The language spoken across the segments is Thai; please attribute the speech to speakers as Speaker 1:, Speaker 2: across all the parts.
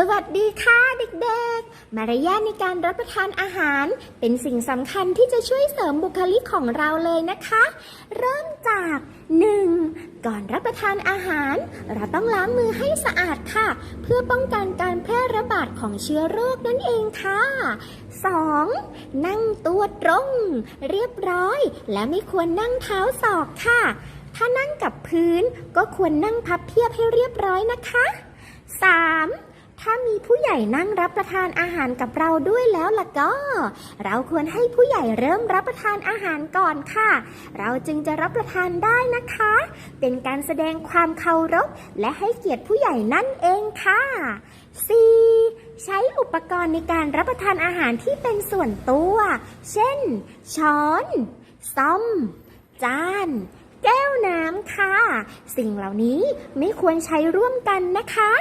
Speaker 1: สวัสดีค่ะเด็กๆ มารยาทในการรับประทานอาหาร เป็นสิ่งสำคัญที่จะช่วยเสริมบุคลิกของเราเลยนะคะ เริ่มจาก 1. ก่อนรับประทานอาหาร เราต้องล้างมือให้สะอาดค่ะ เพื่อป้องกันการแพร่ระบาดของเชื้อโรคนั่นเองค่ะ 2. นั่งตัวตรง เรียบร้อย และไม่ควรนั่งเท้าศอกค่ะ ถ้านั่งกับพื้นก็ควรนั่งพับเพียบให้เรียบร้อยนะคะ 3. ถ้ามีผู้ใหญ่นั่งรับประทานอาหารกับเราด้วยแล้วล่ะก็ เราควรให้ผู้ใหญ่เริ่มรับประทานอาหารก่อนค่ะ เราจึงจะรับประทานได้นะคะ เป็นการแสดงความเคารพและให้เกียรติผู้ใหญ่นั่นเองค่ะ 4. ใช้อุปกรณ์ในการรับประทานอาหารที่เป็นส่วนตัว เช่น ช้อน ซ่อม จานแก้วน้ำค่ะ สิ่งเหล่านี้ไม่ควรใช้ร่วมกันนะคะ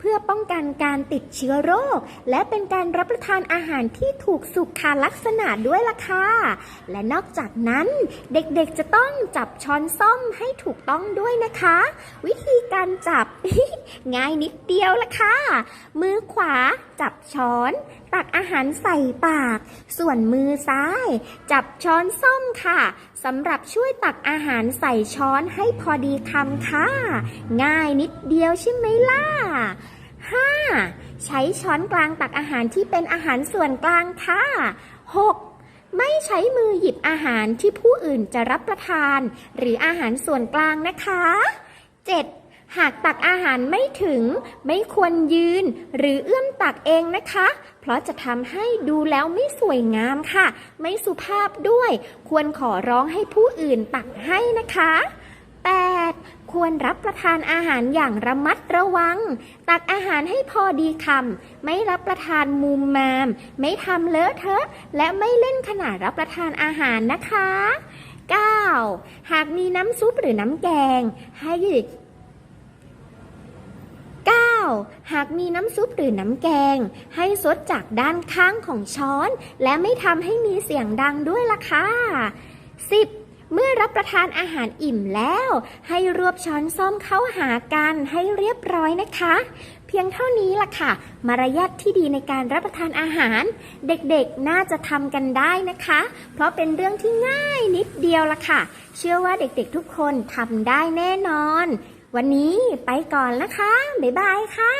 Speaker 1: เพื่อป้องกันการติดเชื้อโรค และเป็นการรับประทานอาหารที่ถูกสุขลักษณะด้วยล่ะค่ะ และนอกจากนั้นเด็กๆจะต้องจับช้อนส้อมให้ถูกต้องด้วยนะคะ วิธีการจับ ง่ายนิดเดียวละค่ะ มือขวาจับช้อน ตักอาหารใส่ปาก ส่วนมือซ้าย จับช้อนส้อมค่ะสำหรับช่วยตักอาหารใส่ช้อนให้พอดีคำค่ะ ง่ายนิดเดียวใช่ไหมล่ะ 5. ใช้ช้อนกลางตักอาหารที่เป็นอาหารส่วนกลางค่ะ 6. ไม่ใช้มือหยิบอาหารที่ผู้อื่นจะรับประทาน หรืออาหารส่วนกลางนะคะ 7. หากตักอาหารไม่ถึง ไม่ควรยืน หรือเอื้อมตักเองนะคะ เพราะจะทำให้ดูแล้วไม่สวยงามค่ะ ไม่สุภาพด้วย ควรขอร้องให้ผู้อื่นตักให้นะคะ 8. ควรรับประทานอาหารอย่างระมัดระวัง ตักอาหารให้พอดีคำไม่รับประทานมุมมาม ไม่ทำเลอะเทอะ และไม่เล่นขณะรับประทานอาหารนะคะ 9. หากมีน้ำซุปหรือน้ำแกง ให้ หากมีน้ำซุปหรือน้ำแกง ให้ซดจากด้านข้างของช้อน และไม่ทำให้มีเสียงดังด้วยล่ะค่ะ 10. เมื่อรับประทานอาหารอิ่มแล้ว ให้รวบช้อนส้อมเข้าหากันให้เรียบร้อยนะคะ เพียงเท่านี้ล่ะค่ะ มารยาทที่ดีในการรับประทานอาหาร เด็กๆน่าจะทำกันได้นะคะ เพราะเป็นเรื่องที่ง่ายนิดเดียวล่ะค่ะ เชื่อว่าเด็กๆทุกคนทำได้แน่นอน วันนี้ไปก่อนนะคะ บ๊ายบายค่ะ